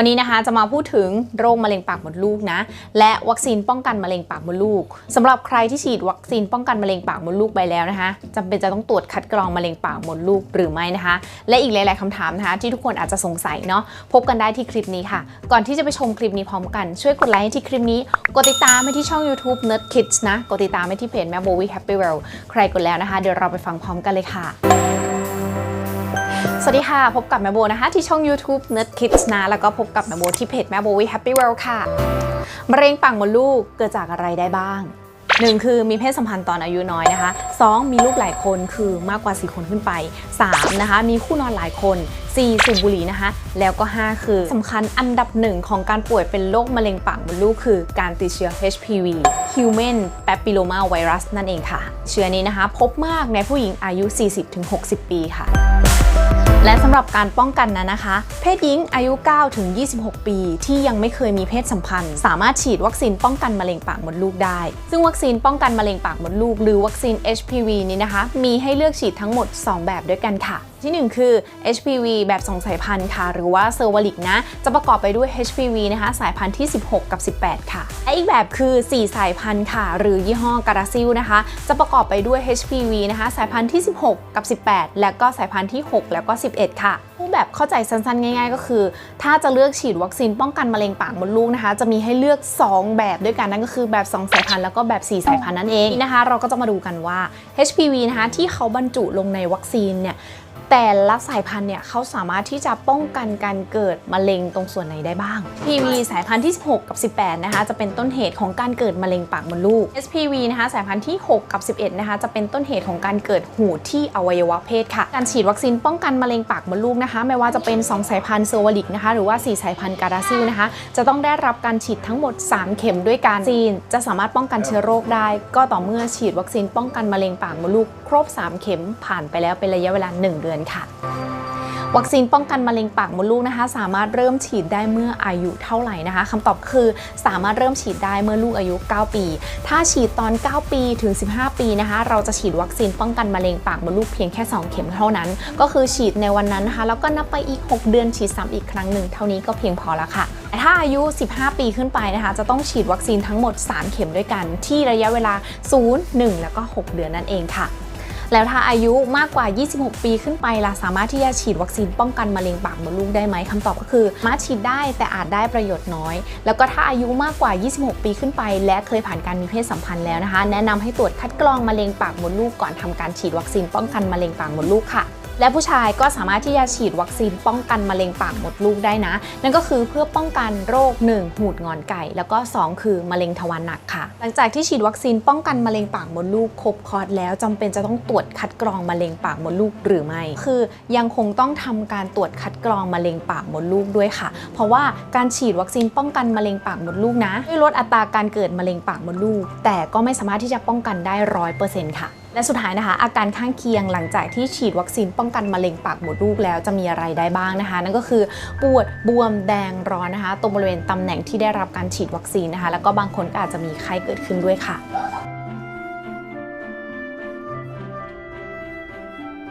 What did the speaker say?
วันนี้นะคะจะมาพูดถึงโรคมะเร็งปากมดลูกนะ และวัคซีนป้องกันมะเร็งปากมดลูกสำหรับใครที่ฉีดวัคซีนป้องกันมะเร็งปากมดลูกไปแล้วนะคะจำเป็นจะต้องตรวจคัดกรองมะเร็งปากมดลูกหรือไม่นะคะ และอีกหลาย ๆคำถามนะคะ ที่ทุกคนอาจจะสงสัยเนาะพบกันได้ที่คลิปนี้ค่ะ ก่อนที่จะไปชมคลิปนี้พร้อมกันช่วยกดไลค์ให้ที่คลิปนี้กดติดตามให้ที่ช่อง YouTube Nerd Kids นะกดติดตามให้ที่เพจแม่โบวี Happy Well ใครกดแล้วนะคะ เดี๋ยวเราไปฟังพร้อมกันเลยค่ะ สวัสดีค่ะ พบกับแม่โบนะคะ ที่ช่อง YouTube Nerd Kids นะ แล้วก็พบกับแม่โบที่เพจแม่โบวิ Happy World ค่ะ มะเร็งปากมดลูกเกิดจากอะไรได้บ้าง 1. คือมีเพศสัมพันธ์ตอนอายุน้อยนะคะ 2. มีลูกหลายคนคือมากกว่า 4 คนขึ้นไป 3. นะคะ มีคู่นอนหลายคน 4. สูบบุหรี่นะคะ แล้วก็ 5 คือสำคัญอันดับหนึ่งของการป่วยเป็นโรคมะเร็งปากมดลูกคือการติดเชื้อ HPV Human Papilloma Virus นั่นเองค่ะ เชื้อนี้นะคะ พบมากในผู้หญิงอายุ 40-60 ปีค่ะ และสำหรับการป้องกันนั้นนะคะ เพศหญิงอายุ 9 ถึง 26 ปี ที่ยังไม่เคยมีเพศสัมพันธ์ สามารถฉีดวัคซีนป้องกันมะเร็งปากมดลูกได้ ซึ่งวัคซีนป้องกันมะเร็งปากมดลูก หรือวัคซีน HPV นี้นะคะ มีให้เลือกฉีดทั้งหมด 2 แบบด้วยกันค่ะ ที่ 1 คือ HPV แบบ 2 สายพันธุ์ค่ะ หรือว่าเซอร์วลิกนะ จะประกอบไปด้วย HPV นะคะ สายพันธุ์ที่ 16 กับ 18 ค่ะ และอีกแบบคือ 4 สายพันธุ์ค่ะ หรือยี่ห้อการาซิลนะคะ จะประกอบไปด้วย HPV นะคะ สายพันธุ์ที่ 16 กับ 18 แล้วก็สายพันธุ์ที่ 6 แล้วก็11ค่ะรูปแบบเข้าใจสั้นๆ ง่าย ๆ ก็คือ ถ้าจะเลือกฉีดวัคซีนป้องกันมะเร็งปากมดลูกนะคะ จะมีให้เลือก 2 แบบด้วยกันนั่นก็คือแบบ 2 สายพันธุ์แล้วก็แบบ 4 สายพันธุ์นั่นเองนะคะ เราก็จะมาดูกันว่า HPV นะคะที่เขาบรรจุลงในวัคซีนเนี่ย แต่ละสายพันธุ์เนี่ยเขาสามารถที่จะป้องกันการเกิดมะเร็งตรงส่วนไหนได้บ้าง PV สายพันธุ์ที่ 16 กับ 18 นะคะ จะเป็นต้นเหตุของการเกิดมะเร็งปากมดลูก SPV นะคะสายพันธุ์ที่ 6 กับ 11 นะคะ จะเป็นต้นเหตุของการเกิดหูที่อวัยวะเพศค่ะ การฉีดวัคซีนป้องกันมะเร็งปากมดลูกนะคะ ไม่ว่าจะเป็น 2 สายพันธุ์เซอร์วลิกนะคะ หรือว่า 4 สายพันธุ์การาซิลนะคะ จะต้องได้รับการฉีดทั้งหมด 3 เข็มด้วยกันซีน จะสามารถป้องกันเชื้อโรคได้ ก็ต่อเมื่อฉีดวัคซีนป้องกันมะเร็งปากมดลูกครบ 3 เข็มผ่านไปแล้วเป็นระยะเวลา 1 เดือนค่ะ วัคซีนป้องกันมะเร็งปากมดลูกนะคะ สามารถเริ่มฉีดได้เมื่ออายุเท่าไหร่นะคะคำตอบคือสามารถเริ่มฉีดได้เมื่อลูกอายุ 9 ปี ถ้าฉีดตอน 9 ปีถึง 15 ปีนะคะ เราจะฉีดวัคซีนป้องกันมะเร็งปากมดลูกเพียงแค่ 2 เข็มเท่านั้น ก็คือฉีดในวันนั้นนะคะ แล้วก็นับไปอีก 6 เดือนฉีดซ้ำอีกครั้งหนึ่งเท่านี้ก็เพียงพอแล้วค่ะแต่ถ้าอายุ 15 ปีขึ้นไปนะคะ จะต้องฉีดวัคซีนทั้งหมด 3 เข็มด้วยกัน ที่ระยะเวลา 0 1 แล้วก็ 6 เดือนนั่นเองค่ะ แล้วถ้าอายุมากกว่า 26 ปีขึ้นไปล่ะสามารถที่จะฉีดวัคซีนป้องกันมะเร็งปากมดลูกได้ไหมคำตอบก็คือมาฉีดได้แต่อาจได้ประโยชน์น้อย แล้วก็ถ้าอายุมากกว่า 26 ปีขึ้นไป และเคยผ่านการมีเพศสัมพันธ์แล้วนะคะ แนะนำให้ตรวจคัดกรองมะเร็งปากมดลูกก่อนทำการฉีดวัคซีนป้องกันมะเร็งปากมดลูกค่ะ และผู้ชายก็สามารถที่จะฉีดวัคซีนป้องกันมะเร็งปากมดลูกได้นะ นั่นก็คือเพื่อป้องกันโรค 1. หูดงอนไก่ แล้วก็ 2 คือมะเร็งทวารหนักค่ะ หลังจากที่ฉีดวัคซีนป้องกันมะเร็งปากมดลูกครบคอร์สแล้วจำเป็นจะต้องตรวจคัดกรองมะเร็งปากมดลูกหรือไม่ คือยังคงต้องทำการตรวจคัดกรองมะเร็งปากมดลูกด้วยค่ะ เพราะว่าการฉีดวัคซีนป้องกันมะเร็งปากมดลูกนะช่วยลดอัตราการเกิดมะเร็งปากมดลูก แต่ก็ไม่สามารถที่จะป้องกันได้ร้อยเปอร์เซ็นต์ค่ะ และสุดท้ายนะคะ อาการข้างเคียงหลังจากที่ฉีดวัคซีนป้องกันมะเร็งปากมดลูกแล้วจะมีอะไรได้บ้างนะคะ นั่นก็คือปวดบวมแดงร้อนนะคะ ตรงบริเวณตำแหน่งที่ได้รับการฉีดวัคซีนนะคะ แล้วก็บางคนก็อาจจะมีไข้เกิดขึ้นด้วยค่ะ